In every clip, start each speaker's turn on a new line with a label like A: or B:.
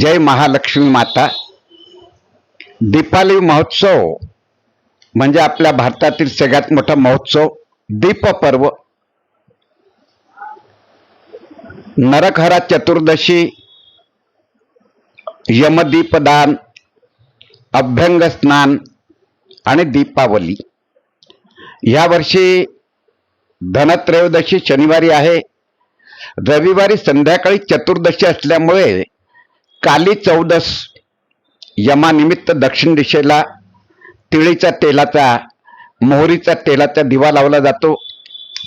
A: जय महालक्ष्मी माता. दीपाली महोत्सव म्हणजे आपल्या भारतातील सगळ्यात मोठा महोत्सव दीप पर्व नरकहरा चतुर्दशी यमदीपदान अभ्यंग स्नान आणि दीपावली. यावर्षी धनत्रयोदशी शनिवारी आहे. रविवारी संध्याकाळी चतुर्दशी असल्यामुळे काली चौदस यमानिमित्त दक्षिण दिशेला तिळीच्या तेलाचा मोहरीचा तेलाचा दिवा लावला जातो.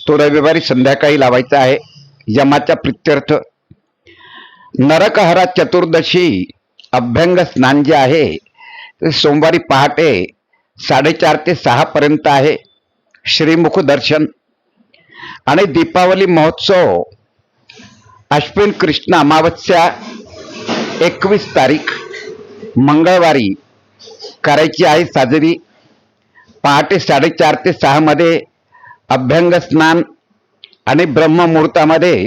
A: तो रविवारी संध्याकाळी लावायचा आहे. यमाचा प्रित्यर्थ. नरकहरा चतुर्दशी अभ्यंग स्नान जे आहे ते सोमवारी पहाटे साडेचार ते सहापर्यंत आहे. श्रीमुख दर्शन. आणि दीपावली महोत्सव. अश्विन कृष्ण अमावस्या एकवीस तारीख मंगळवारी करायची आहे साजरी. पहाटे साडेचार ते सहामध्ये अभ्यंग स्नान आणि ब्रह्ममुहूर्तामध्ये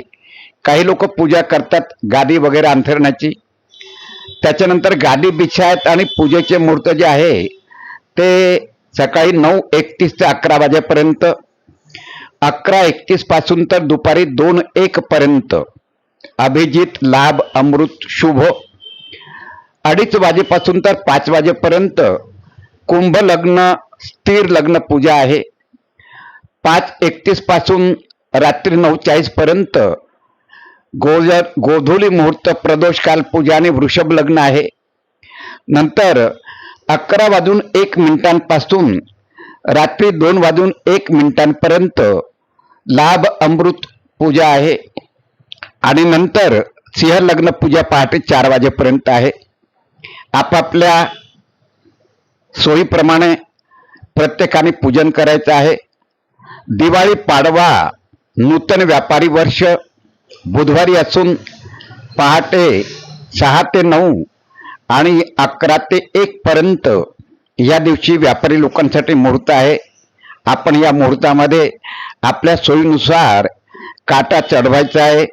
A: काही लोक पूजा करतात गादी वगैरे अंथरण्याची. त्याच्यानंतर गादी बिछायत आणि पूजेचे मुहूर्त जे आहे ते सकाळी नऊ एकतीस ते अकरा वाजेपर्यंत. अकरा एकतीसपासून तर दुपारी दोन एकपर्यंत अभिजित लाभ अमृत शुभ. अडीच वाजेपासून तर पाच वाजेपर्यंत कुंभ लग्न स्थिर लग्न पूजा आहे. पाच एकतीसपासून रात्री नऊ चाळीस पर्यंत गोज गोधुली मुहूर्त प्रदोषकाल पूजा आणि वृषभ लग्न आहे. नंतर अकरा वाजून एक मिनिटांपासून रात्री दोन वाजून एक मिनिटांपर्यंत लाभ अमृत पूजा आहे. आणि नंतर सिंह लग्न पूजा पहाटे चार वाजेपर्यंत आहे. आपापल्या सोयीप्रमाणे प्रत्येकाने पूजन करायचं आहे. दिवाळी पाडवा नूतन व्यापारी वर्ष बुधवारी असून पहाटे सहा ते नऊ आणि अकरा ते एकपर्यंत या दिवशी व्यापारी लोकांसाठी मुहूर्त आहे. आपण या मुहूर्तामध्ये आपल्या सोयीनुसार काटा चढवायचा आहे.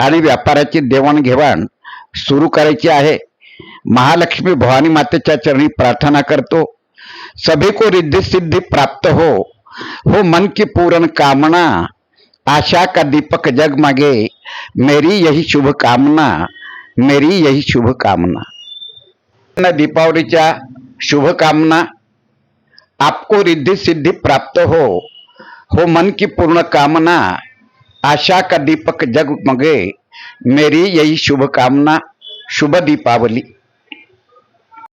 A: आणि व्यापाराची देवाणघेवाण सुरू करायची आहे. महालक्ष्मी भवानी मातेच्या चरणी प्रार्थना करतो. सभी को रिद्धि सिद्धि प्राप्त हो. हो मन की पूर्ण कामना. आशा का दीपक जगमगे मेरी यही शुभ कामना मेरी यही शुभ कामना दीपावलीच्या शुभकामना. आपको रिद्धि सिद्धि प्राप्त हो. हो मन की पूर्ण कामना. आशा का दीपक जगमगे मेरी यही शुभकामना शुभ दीपावली।